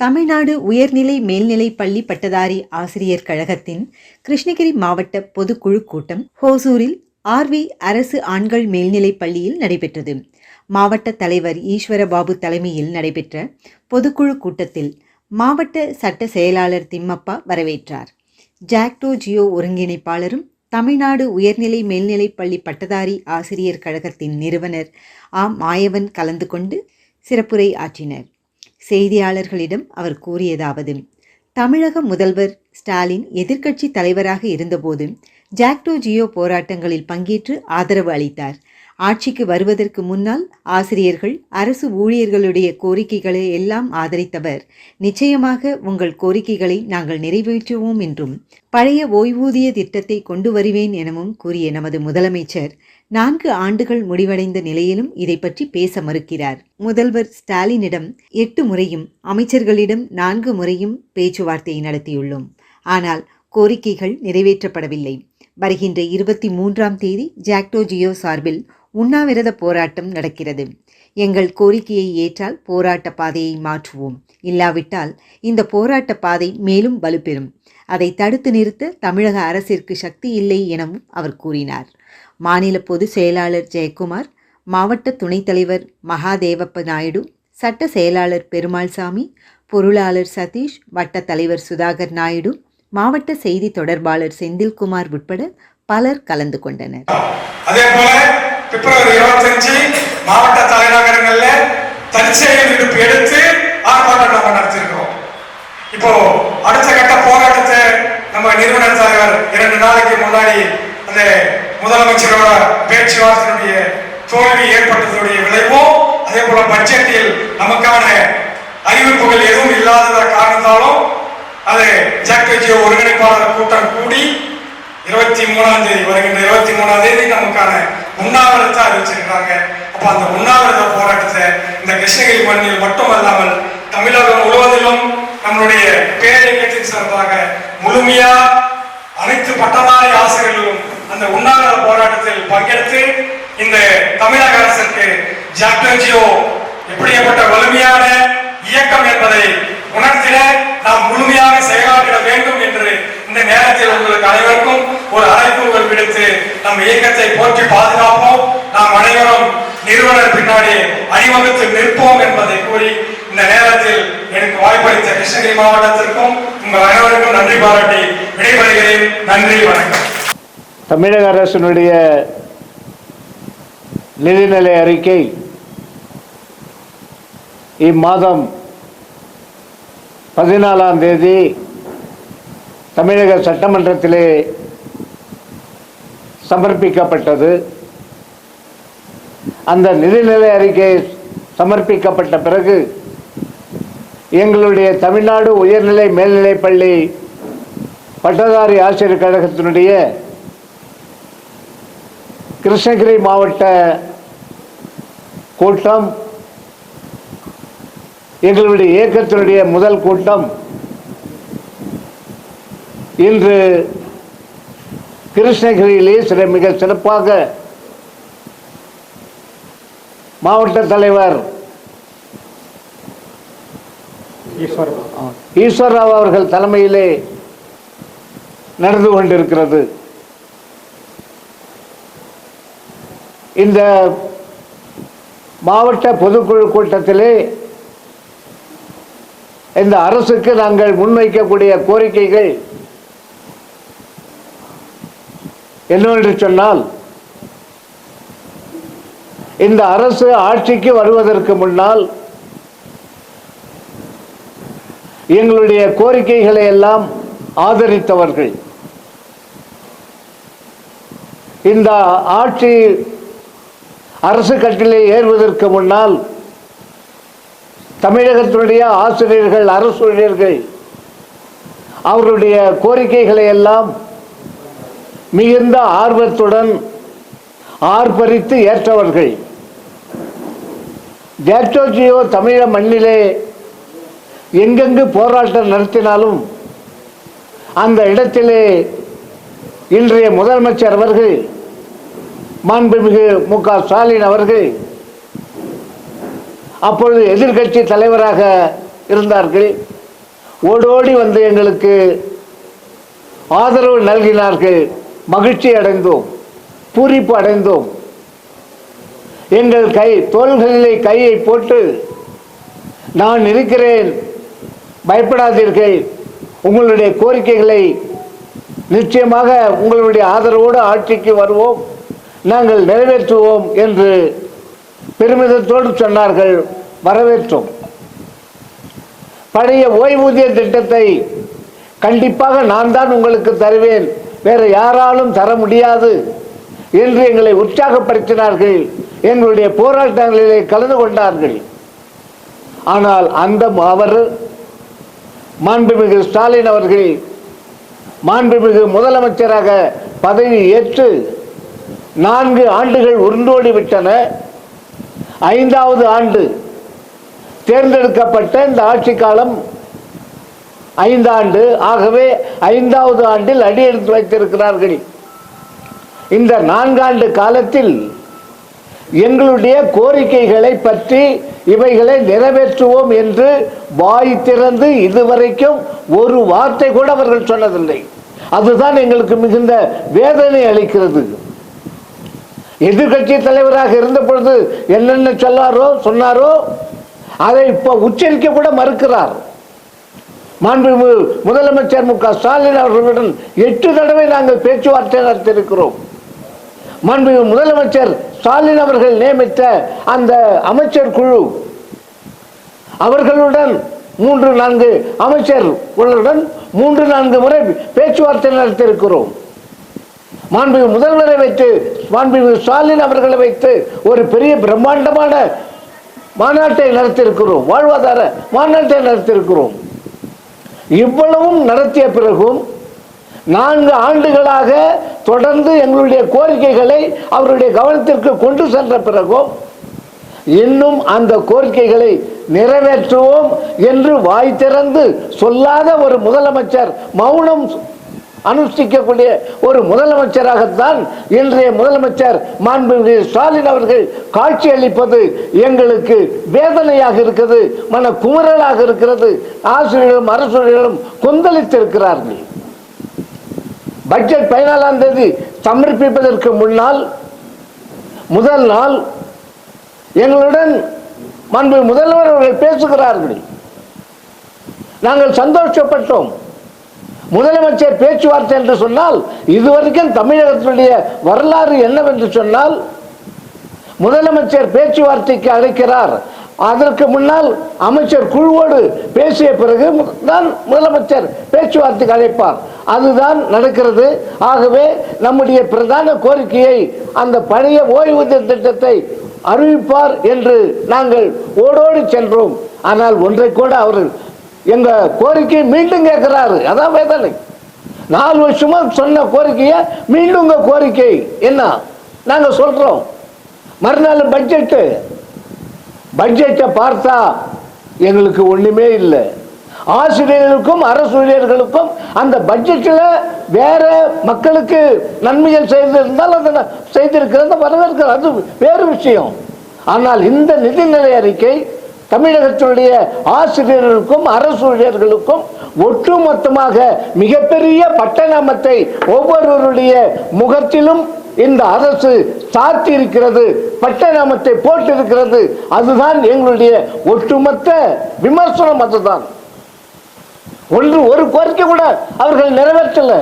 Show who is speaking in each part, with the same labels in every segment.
Speaker 1: தமிழ்நாடு உயர்நிலை மேல்நிலை பள்ளி பட்டதாரி ஆசிரியர் கழகத்தின் கிருஷ்ணகிரி மாவட்ட பொதுக்குழு கூட்டம் ஹோசூரில் ஆர்வி அரசு ஆண்கள் மேல்நிலைப் பள்ளியில் நடைபெற்றது. மாவட்ட தலைவர் ஈஸ்வரபாபு தலைமையில் நடைபெற்ற பொதுக்குழு கூட்டத்தில் மாவட்ட சட்ட செயலாளர் திம்மப்பா வரவேற்றார். ஜாக்டோ ஜியோ ஒருங்கிணைப்பாளரும் தமிழ்நாடு உயர்நிலை மேல்நிலைப் பள்ளி பட்டதாரி ஆசிரியர் கழகத்தின் நிறுவனர் ஆ மாயவன் கலந்து கொண்டு சிறப்புரை ஆற்றினர். செய்தியாளர்களிடம் அவர் கூறியதாவது தமிழக முதல்வர் ஸ்டாலின் எதிர்க்கட்சி தலைவராக இருந்தபோது ஜாக்டோ ஜியோ போராட்டங்களில் பங்கேற்று ஆதரவு அளித்தார். ஆட்சிக்கு வருவதற்கு முன்னால் ஆசிரியர்கள் அரசு ஊழியர்களுடைய கோரிக்கைகளை எல்லாம் ஆதரித்தவர். நிச்சயமாக உங்கள் கோரிக்கைகளை நாங்கள் நிறைவேற்றுவோம் என்றும் பழைய ஓய்வூதிய திட்டத்தை கொண்டு வருவேன் எனவும் கூறிய நமது முதலமைச்சர் நான்கு ஆண்டுகள் முடிவடைந்த நிலையிலும் இதை பற்றி பேச மறுக்கிறார். முதல்வர் ஸ்டாலினிடம் எட்டு முறையும் அமைச்சர்களிடம் நான்கு முறையும் பேச்சுவார்த்தை நடத்தியுள்ளோம். ஆனால் கோரிக்கைகள் நிறைவேற்றப்படவில்லை. வருகின்ற இருபத்தி மூன்றாம் தேதி ஜாக்டோ ஜியோ சார்பில் உண்ணாவிரத போராட்டம் நடக்கிறது. எங்கள் கோரிக்கையை ஏற்றால் போராட்ட பாதையை மாற்றுவோம். இல்லாவிட்டால் இந்த போராட்ட பாதை மேலும் வலுப்பெறும். அதை தடுத்து நிறுத்த தமிழக அரசிற்கு சக்தி இல்லை எனவும் அவர் கூறினார். மாநில பொதுச் செயலாளர் ஜெயக்குமார் மாவட்ட துணைத் தலைவர் மகாதேவப்ப நாயுடு சட்ட செயலாளர் பெருமாள்சாமி பொருளாளர் சதீஷ் வட்ட தலைவர் சுதாகர் நாயுடு மாவட்ட செய்தி தொடர்பாளர் செந்தில்குமார் உட்பட பலர் கலந்து கொண்டனர்
Speaker 2: அதே போல பிப்ரவரி இருபத்தஞ்சு மாவட்ட தலைநகரங்கள்ல தற்செயல் விடுப்பு எடுத்து ஆர்ப்பாட்டம் நம்ம நடத்திருக்கிறோம். இப்போ அடுத்த கட்ட போராட்டத்தை நம்ம நிறுவனர் தலைவர் இரண்டு நாளைக்கு முன்னாடி அந்த முதலமைச்சரோட பேச்சுவார்த்தையுடைய தோல்வி ஏற்பட்டதுடைய விளைவும் அதே போல பட்ஜெட்டில் நமக்கான அறிவிப்புகள் எதுவும் இல்லாத காரணத்தாலும் அது ஜாக்டோஜியோ ஒருங்கிணைப்பாளர் கூட்டம் கூடி இருபத்தி மூணாம் தேதி வருகின்ற இருபத்தி மூணாம் தேதி நமக்கான உண்ணாவிரத்தை அறிவிச்சிருக்கிறாங்க. அப்ப அந்த உண்ணாவிரத போராட்டத்தை இந்த கிருஷ்ணகிரி மண்ணில் மட்டுமல்லாமல் தமிழகம் முழுவதிலும் நம்மளுடைய பேரியக்கத்தின் சார்பாக முழுமையா அனைத்து பட்டதாரி ஆசிரியர்களும் அந்த உண்ணாவிரத போராட்டத்தில் பங்கெடுத்து இந்த தமிழக அரசுக்கு ஜாக்டோஜியோ எப்படிப்பட்ட வலிமையான இயக்கம் என்பதை உணர்த்திட நாம் முழுமையாக செயலாற்றிட வேண்டும் என்று இந்த நேரத்தில் உங்களுக்கு அனைவருக்கும் ஒரு அழைப்புகள் விடுத்து நம் இயக்கத்தை போற்றி பாதுகாப்போம். நிறுவனர் பின்னாடி அணிவகுத்து நிற்போம் என்பதை கூறி இந்த நேரத்தில் எனக்கு வாய்ப்பளித்த கிருஷ்ணகிரி மாவட்டத்திற்கும் உங்கள் அனைவருக்கும் நன்றி பாராட்டி விடைபெறுகிறேன். நன்றி வணக்கம்.
Speaker 3: தமிழக அரசினுடைய நிதிநிலை அறிக்கை இம்மாதம் பதினாலாம் தேதி தமிழக சட்டமன்றத்திலே சமர்ப்பிக்கப்பட்டது. அந்த நிதிநிலை அறிக்கை சமர்ப்பிக்கப்பட்ட பிறகு எங்களுடைய தமிழ்நாடு உயர்நிலை மேல்நிலைப்பள்ளி பட்டதாரி ஆசிரியர் கழகத்தினுடைய கிருஷ்ணகிரி மாவட்ட கூட்டம் எங்களுடைய இயக்கத்தினுடைய முதல் கூட்டம் இன்று கிருஷ்ணகிரியிலே சில மிக சிறப்பாக மாவட்ட தலைவர். ஈஸ்வரராவ். அவர்கள் தலைமையிலே நடந்து கொண்டிருக்கிறது. இந்த மாவட்ட பொதுக்குழு கூட்டத்திலே இந்த அரசுக்கு நாங்கள் முன்வைக்கக்கூடிய கோரிக்கைகள் என்னவென்று சொன்னால் இந்த அரசு ஆட்சிக்கு வருவதற்கு முன்னால் எங்களுடைய கோரிக்கைகளை எல்லாம் ஆதரித்தவர்கள். இந்த ஆட்சி அரசு கட்டிலே ஏறுவதற்கு முன்னால் தமிழகத்தினுடைய ஆசிரியர்கள் அரசு ஊழியர்கள் அவருடைய கோரிக்கைகளை எல்லாம் மிகுந்த ஆர்வத்துடன் ஆர்ப்பரித்து ஏற்றவர்கள். ஜாக்டோஜியோ தமிழ மண்ணிலே எங்கெங்கு போராட்டம் நடத்தினாலும் அந்த இடத்திலே இன்றைய முதலமைச்சர் அவர்கள் மாண்புமிகு மு க ஸ்டாலின் அவர்கள் அப்பொழுது எதிர்க்கட்சி தலைவராக இருந்தார்கள். ஓடோடி வந்து எங்களுக்கு ஆதரவு நல்கினார்கள். மகிழ்ச்சி அடைந்தோம். பூரிப்பு அடைந்தோம். எங்கள் கை தோள்களிலே கையை போட்டு நான் இருக்கிறேன். பயப்படாதீர்கள். உங்களுடைய கோரிக்கைகளை நிச்சயமாக உங்களுடைய ஆதரவோடு ஆட்சிக்கு வருவோம். நாங்கள் நிறைவேற்றுவோம் என்று பெருமிதத்தோடு சொன்னார்கள். வரவேற்றோம். பழைய ஓய்வூதிய திட்டத்தை கண்டிப்பாக நான் தான் உங்களுக்கு தருவேன். வேறு யாராலும் தர முடியாது என்று எங்களை உற்சாகப்படுத்தினார்கள். எங்களுடைய போராட்டங்களிலே கலந்து கொண்டார்கள். ஆனால் அந்த அவர் மாண்புமிகு ஸ்டாலின் அவர்கள் மாண்புமிகு முதலமைச்சராக பதவி ஏற்று நான்கு ஆண்டுகள் உருண்டோடி விட்டன. ஐந்தாவது ஆண்டு தேர்ந்தெடுக்கப்பட்ட இந்த ஆட்சி காலம் ஐந்தாண்டு. ஆகவே ஐந்தாவது ஆண்டில் அடியெடுத்து வைத்திருக்கிறார்கள். இந்த நான்காண்டு காலத்தில் எங்களுடைய கோரிக்கைகளை பற்றி இவைகளை நிறைவேற்றுவோம் என்று வாய் திறந்து இதுவரைக்கும் ஒரு வார்த்தை கூட அவர்கள் சொன்னதில்லை. அதுதான் எங்களுக்கு மிகுந்த வேதனை அளிக்கிறது. எதிர்கட்சி தலைவராக இருந்த பொழுது என்னென்ன சொல்லாரோ சொன்னாரோ அதை இப்போ உச்சரிக்க கூட மறுக்கிறார். மாண்புமிகு முதலமைச்சர் மு க ஸ்டாலின் அவர்களுடன் எட்டு தடவை நாங்கள் பேச்சுவார்த்தை நடத்தியிருக்கிறோம். மாண்புமிகு முதலமைச்சர் ஸ்டாலின் அவர்கள் நியமித்த அந்த அமைச்சர் குழு. அவர்களுடன் மூன்று நான்கு அமைச்சர்களுடன் மூன்று நான்கு முறை பேச்சுவார்த்தை நடத்தியிருக்கிறோம். மாண்புமிகு முதல்வரை வைத்து மாண்புமிகு ஸ்டாலின் அவர்களை வைத்து ஒரு பெரிய பிரம்மாண்டமான மாநாட்டை நடத்தியிருக்கிறோம். வாழ்வாதார மாநாட்டை நடத்தியிருக்கிறோம். இவ்வளவும் நடத்திய பிறகும் நான்கு ஆண்டுகளாக தொடர்ந்து எங்களுடைய கோரிக்கைகளை அவருடைய கவனத்திற்கு கொண்டு சென்ற பிறகும் இன்னும் அந்த கோரிக்கைகளை நிறைவேற்றுவோம் என்று வாய் திறந்து சொல்லாத ஒரு முதலமைச்சர் மௌனம் அனுஷ்டிக்கக்கூடிய ஒரு முதலமைச்சராகத்தான் இன்றைய முதலமைச்சர் மாண்புமிகு ஸ்டாலின் அவர்கள் காட்சி அளிப்பது எங்களுக்கு வேதனையாக இருக்கிறது மன குமுறலாக இருக்கிறது. ஆசிரியர்களும் அரசுகளும் கொந்தளித்திருக்கிறார்கள். பட்ஜெட் பதினாலாம் தேதி சமர்ப்பிப்பதற்கு முன்னால் முதல் நாள் எங்களுடன் மண்பு முதல்வர் அவர்கள் பேசுகிறார்கள். நாங்கள் சந்தோஷப்பட்டோம். முதலமைச்சர் பேச்சுவார்த்தை என்று சொன்னால் இதுவரைக்கும் தமிழகத்தினுடைய வரலாறு என்னவென்று சொன்னால் முதலமைச்சர் பேச்சுவார்த்தைக்கு அழைக்கிறார் அதற்கு முன்னால் அமைச்சர் குழுவோடு பேசிய பிறகு தான் முதலமைச்சர் பேச்சுவார்த்தைக்கு அழைப்பார். அதுதான் நடக்கிறது. ஆகவே நம்முடைய பிரதான கோரிக்கையை அந்த பழைய ஓய்வூதிய திட்டத்தை அறிவிப்பார் என்று நாங்கள் ஓடோடி சென்றோம். ஆனால் ஒன்றை கூட அவர் எங்க கோரிக்கை மீண்டும் கேட்கிறாரு. அதான் வேதனை. நாலு வருஷமா சொன்ன கோரிக்கையை மீண்டும் உங்க கோரிக்கை. என்ன? நாங்கள் சொல்றோம். மறுநாள் பட்ஜெட்டு பட்ஜெட்டை பார்த்தா எங்களுக்கு ஒன்றுமே இல்லை. ஆசிரியர்களுக்கும் அரசு ஊழியர்களுக்கும் அந்த பட்ஜெட்டில் வேற மக்களுக்கு நன்மைகள் செய்திருந்தால் அந்த செய்திருக்கிறது வரவேற்கிறது. அது வேறு விஷயம். ஆனால் இந்த நிதிநிலை அறிக்கை தமிழகத்தினுடைய ஆசிரியர்களுக்கும் அரசு ஊழியர்களுக்கும் ஒட்டுமொத்தமாக மிகப்பெரிய பட்டநாமத்தை ஒவ்வொருவருடைய முகத்திலும் இந்த அரசு சாத்தி இருக்கிறது பட்டநாமத்தை போட்டிருக்கிறது அதுதான் எங்களுடைய ஒட்டுமொத்த விமர்சனம் அதுதான். ஒன்று ஒரு கோரிக்கை கூட அவர்கள் நிறைவேற்றல.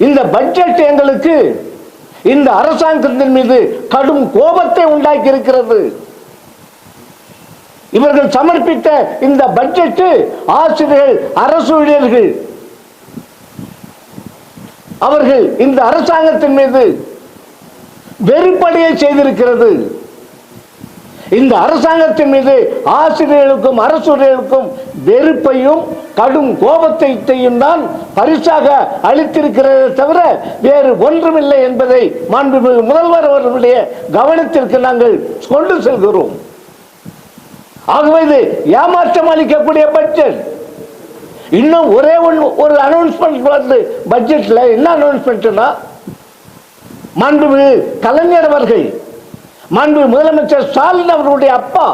Speaker 3: இந்த பட்ஜெட் எங்களுக்கு இந்த அரசாங்கத்தின் மீது கடும் கோபத்தை உண்டாக்கி இருக்கிறது இவர்கள் சமர்ப்பித்த இந்த பட்ஜெட் ஆசிரியர்கள் அரசு ஊழியர்கள் அவர்கள் இந்த அரசாங்கத்தின் மீது வெறுப்படைய செய்திருக்கிறது. இந்த அரசாங்கத்தின் மீது ஆசிரியர்களுக்கும் அரசுகளுக்கும் வெறுப்பையும் கடும் கோபத்தையும் தான் பரிசாக அளித்திருக்கிறதே தவிர வேறு ஒன்றுமில்லை என்பதை மாண்புமிகு முதல்வர் அவர்களுடைய கவனத்திற்கு நாங்கள் கொண்டு செல்கிறோம். ஆகவே இது ஏமாற்றம் அளிக்கக்கூடிய பட்ஜெட். இன்னும் ஒரே ஒன்று ஒரு அனௌன்ஸ்மெண்ட் வருது பட்ஜெட்டில் என்ன அனௌன்ஸ்மெண்ட்னா மாண்பு கலைஞர் அவர்கள் மாண்பு முதலமைச்சர் ஸ்டாலின் அவர்களுடைய அப்பா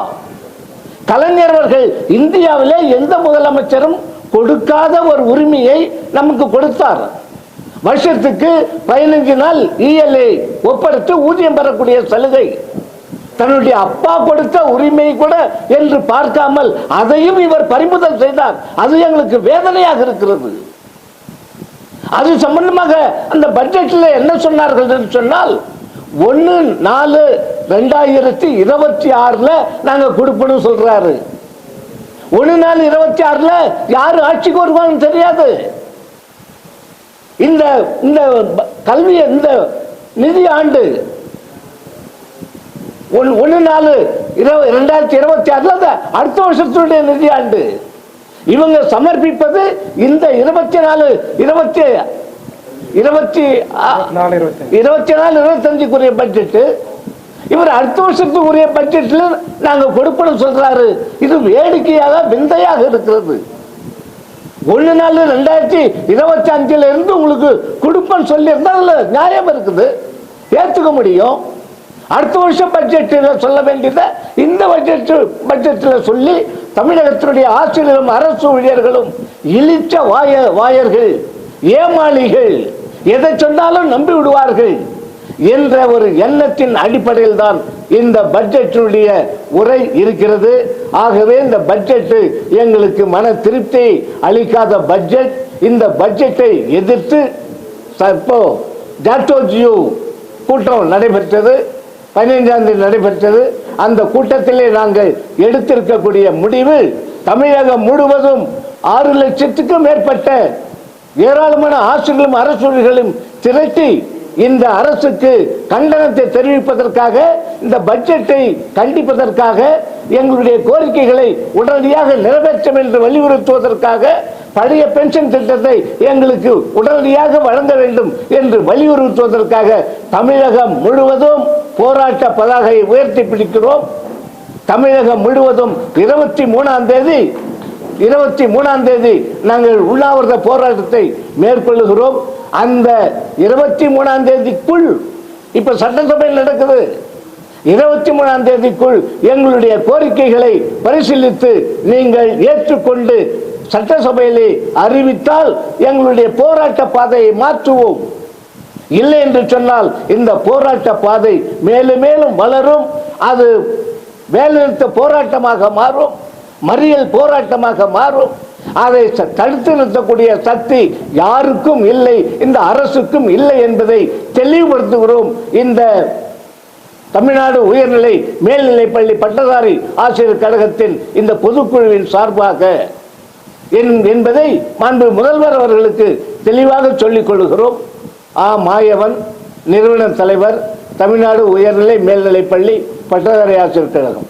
Speaker 3: கலைஞர் அவர்கள் இந்தியாவிலே எந்த முதலமைச்சரும் கொடுக்காத ஒரு உரிமையை நமக்கு கொடுத்தார். வருஷத்துக்கு பதினஞ்சு நாள் இஎல்ஐ ஒப்படைத்து ஊதியம் பெறக்கூடிய சலுகை. தன்னுடைய அப்பா கொடுத்த உரிமை கூட என்று பார்க்காமல் அதையும் இவர் பறிமுதல் செய்தார். அது எங்களுக்கு வேதனையாக இருக்கிறது. அது சம்பந்தமாக அந்த பட்ஜெட்டில் என்ன சொன்னார்கள் என்று சொன்னால் ஒன்று நாலு ரெண்டாயிரத்தி இருபத்தி ஆறில் நாங்கள் கொடுப்போம்னு சொல்றாரு. ஒன்று நாலு இருபத்தி ஆறில் யார் ஆட்சிக்கு வருவாங்கன்னு தெரியாது. இந்த இந்த கல்வி இந்த நிதி ஆண்டு ஒன்- ஒண்ணு நாலு இருபது ரெண்டாயிரத்தி இருபத்தி ஆறுல அந்த அடுத்த வருஷத்துடைய நிதி ஆண்டு இவங்க சமர்ப்பிப்பது இந்த இருபத்தி நாலு இருபத்தி இருபத்தி
Speaker 2: இருபத்தி
Speaker 3: நாலு இருபத்தஞ்சுக்குரிய பட்ஜெட் இவர் அடுத்த வருஷத்துக்குரிய பட்ஜெட்ல நாங்க கொடுப்போம்னு சொல்றாரு. இது வேடிக்கையாக விந்தையாக இருக்கிறது. ஒண்ணு நாலு ரெண்டாயிரத்தி இருபத்தி அஞ்சுல இருந்து உங்களுக்கு கொடுப்பேன்னு சொல்லி அதுல நியாயம் இருக்குது. ஏத்துக்க முடியும். அடுத்த வருஷம் பட்ஜெட்டில் சொல்ல வேண்டியதை இந்த பட்ஜெட் பட்ஜெட்டில் சொல்லி தமிழகத்தினுடைய ஆசிரியரும் அரசு ஊழியர்களும் இழிச்ச வாய வாயர்கள் ஏமாளிகள் எதை சொன்னாலும் நம்பி விடுவார்கள் என்ற ஒரு எண்ணத்தின் அடிப்படையில் தான் இந்த பட்ஜெட்டினுடைய உரை இருக்கிறது. ஆகவே இந்த பட்ஜெட் எங்களுக்கு மன திருப்தி அளிக்காத பட்ஜெட் இந்த பட்ஜெட்டை எதிர்த்து இப்போ ஜாட்டோஜியோ கூட்டம் நடைபெற்றது. பதினைஞ்சாம் தேதி நடைபெற்றது. அந்த கூட்டத்திலே நாங்கள் எடுத்திருக்கக்கூடிய முடிவு தமிழகம் முழுவதும் ஆறு லட்சத்துக்கும் மேற்பட்ட ஏராளமான ஆசிரியர்களும் அரசுகளும் திரட்டி இந்த அரசுக்கு கண்டனத்தை தெரிவிப்பதற்காக இந்த பட்ஜெட்டை கண்டிப்பதற்காக எங்களுடைய கோரிக்கைகளை உடனடியாக நிறைவேற்றும் என்று வலியுறுத்துவதற்காக பழைய பென்ஷன் திட்டத்தை எங்களுக்கு உடனடியாக வழங்க வேண்டும் என்று வலியுறுத்துவதற்காக தமிழகம் முழுவதும் போராட்ட பதாகையை உயர்த்தி பிடிக்கிறோம். தமிழகம் முழுவதும் இருபத்தி மூணாம் தேதி இருபத்தி மூணாம் தேதி நாங்கள் உண்ணாவிரத போராட்டத்தை மேற்கொள்ளுகிறோம். அந்த இருபத்தி மூணாம் தேதிக்குள் இப்ப சட்டசபையில் நடக்குது. இருபத்தி மூணாம் தேதிக்குள் எங்களுடைய கோரிக்கைகளை பரிசீலித்து நீங்கள் ஏற்றுக்கொண்டு சட்டசபையிலே அறிவித்தால் எங்களுடைய போராட்ட பாதையை மாற்றுவோம். இல்லை என்று சொன்னால் இந்த போராட்ட பாதை மேலும் மேலும் வளரும். அது வேலைநிறுத்த போராட்டமாக மாறும். மறியல் போராட்டமாக மாறும். அதை ச- தடுத்து நிறுத்தக்கூடிய சக்தி யாருக்கும் இல்லை இந்த அரசுக்கும் இல்லை என்பதை தெளிவுபடுத்துகிறோம். இந்த தமிழ்நாடு உயர்நிலை மேல்நிலைப்பள்ளி பட்டதாரி ஆசிரியர் கழகத்தின் இந்த பொதுக்குழுவின் சார்பாக. என்பதை மாண்பு முதல்வர் அவர்களுக்கு தெளிவாக சொல்லிக் கொள்கிறோம். ஆ. மாயவன் நிறுவன தலைவர் தமிழ்நாடு உயர்நிலை மேல்நிலைப்பள்ளி பட்டதாரி ஆசிரியர் கழகம்.